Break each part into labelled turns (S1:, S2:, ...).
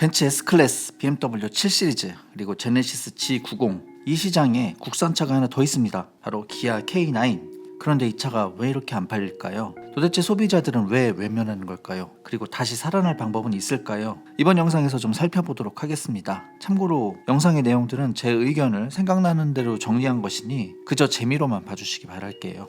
S1: 벤츠 S클래스, BMW 7 시리즈, 그리고 제네시스 G90 이 시장에 국산차가 하나 더 있습니다. 바로 기아 K9. 그런데 이 차가 왜 이렇게 안 팔릴까요? 도대체 소비자들은 왜 외면하는 걸까요? 그리고 다시 살아날 방법은 있을까요? 이번 영상에서 좀 살펴보도록 하겠습니다. 참고로 영상의 내용들은 제 의견을 생각나는 대로 정리한 것이니 그저 재미로만 봐주시기 바랄게요.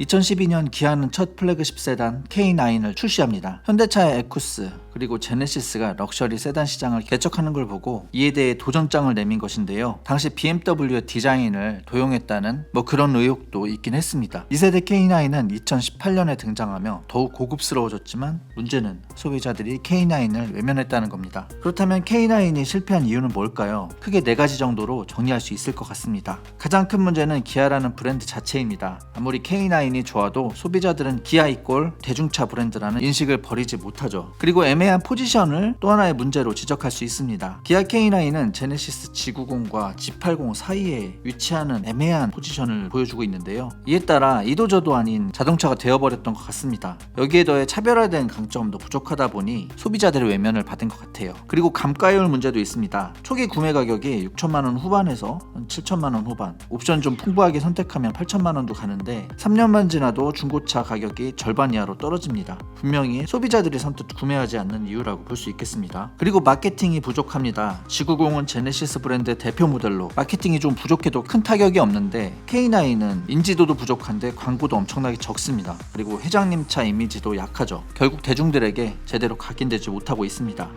S1: 2012년 기아는 첫 플래그십 세단 K9을 출시합니다. 현대차의 에쿠스 그리고 제네시스가 럭셔리 세단 시장을 개척하는 걸 보고 이에 대해 도전장을 내민 것인데요. 당시 BMW의 디자인을 도용했다는 뭐 그런 의혹도 있긴 했습니다. 2세대 K9은 2018년에 등장하며 더욱 고급스러워졌지만 문제는 소비자들이 K9을 외면했다는 겁니다. 그렇다면 K9이 실패한 이유는 뭘까요? 크게 네 가지 정도로 정리할 수 있을 것 같습니다. 가장 큰 문제는 기아라는 브랜드 자체입니다. 아무리 K9 이 좋아도 소비자들은 기아 이꼴 대중차 브랜드라는 인식을 버리지 못하죠. 그리고 애매한 포지션을 또 하나의 문제로 지적할 수 있습니다. 기아 K9은 제네시스 G90과 G80 사이에 위치하는 애매한 포지션을 보여주고 있는데요. 이에 따라 이도저도 아닌 자동차가 되어버렸던 것 같습니다. 여기에 더해 차별화된 강점도 부족하다 보니 소비자들의 외면을 받은 것 같아요. 그리고 감가율 문제도 있습니다. 초기 구매 가격이 6천만 원 후반에서 7천만 원 후반, 옵션 좀 풍부하게 선택하면 8천만 원도 가는데 3년 만 지나도 중고차 가격이 절반 이하로 떨어집니다. 분명히 소비자들이 선뜻 구매하지 않는 이유라고 볼 수 있겠습니다. 그리고 마케팅이 부족합니다. G90은 제네시스 브랜드의 대표 모델로 마케팅이 좀 부족해도 큰 타격이 없는데 K9은 인지도도 부족한데 광고도 엄청나게 적습니다. 그리고 회장님 차 이미지도 약하죠. 결국 대중들에게 제대로 각인되지 못하고 있습니다.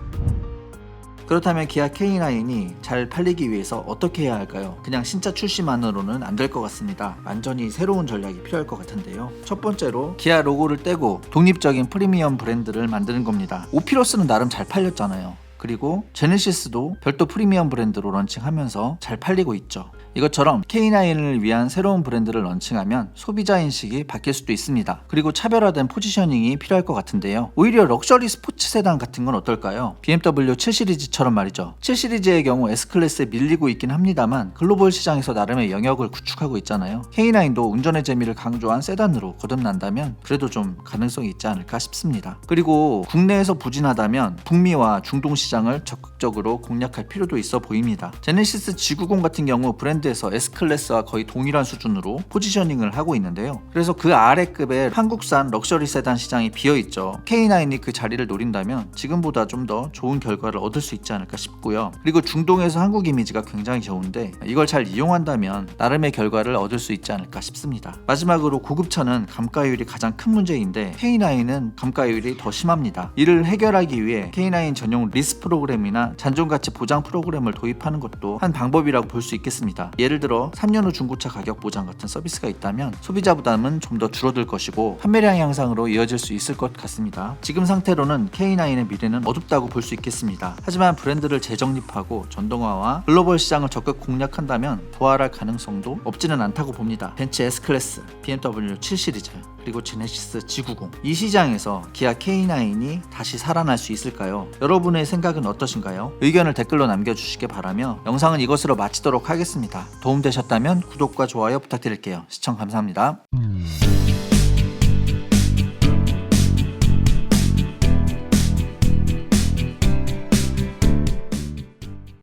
S1: 그렇다면 기아 K9이 잘 팔리기 위해서 어떻게 해야 할까요? 그냥 신차 출시만으로는 안 될 것 같습니다. 완전히 새로운 전략이 필요할 것 같은데요. 첫 번째로 기아 로고를 떼고 독립적인 프리미엄 브랜드를 만드는 겁니다. 오피러스는 나름 잘 팔렸잖아요. 그리고 제네시스도 별도 프리미엄 브랜드로 런칭하면서 잘 팔리고 있죠. 이것처럼 K9을 위한 새로운 브랜드를 런칭하면 소비자 인식이 바뀔 수도 있습니다. 그리고 차별화된 포지셔닝이 필요할 것 같은데요. 오히려 럭셔리 스포츠 세단 같은 건 어떨까요? BMW 7 시리즈처럼 말이죠. 7 시리즈의 경우 S클래스에 밀리고 있긴 합니다만 글로벌 시장에서 나름의 영역을 구축하고 있잖아요. K9도 운전의 재미를 강조한 세단으로 거듭난다면 그래도 좀 가능성이 있지 않을까 싶습니다. 그리고 국내에서 부진하다면 북미와 중동 시장을 적극적으로 공략할 필요도 있어 보입니다. 제네시스 G90 같은 경우 브랜드 에서 S클래스와 거의 동일한 수준으로 포지셔닝을 하고 있는데요. 그래서 그 아래 급의 한국산 럭셔리 세단 시장이 비어 있죠. K9이 그 자리를 노린다면 지금보다 좀 더 좋은 결과를 얻을 수 있지 않을까 싶고요. 그리고 중동에서 한국 이미지가 굉장히 좋은데 이걸 잘 이용한다면 나름의 결과를 얻을 수 있지 않을까 싶습니다. 마지막으로 고급차는 감가율이 가장 큰 문제인데 K9은 감가율이 더 심합니다. 이를 해결하기 위해 K9 전용 리스 프로그램이나 잔존가치 보장 프로그램을 도입하는 것도 한 방법이라고 볼 수 있겠습니다. 예를 들어 3년 후 중고차 가격 보장 같은 서비스가 있다면 소비자 부담은 좀 더 줄어들 것이고 판매량 향상으로 이어질 수 있을 것 같습니다. 지금 상태로는 K9의 미래는 어둡다고 볼 수 있겠습니다. 하지만 브랜드를 재정립하고 전동화와 글로벌 시장을 적극 공략한다면 부활할 가능성도 없지는 않다고 봅니다. 벤츠 S클래스, BMW 7 시리즈, 그리고 제네시스 G90 이 시장에서 기아 K9이 다시 살아날 수 있을까요? 여러분의 생각은 어떠신가요? 의견을 댓글로 남겨주시기 바라며 영상은 이것으로 마치도록 하겠습니다. 도움되셨다면 구독과 좋아요 부탁드릴게요. 시청 감사합니다.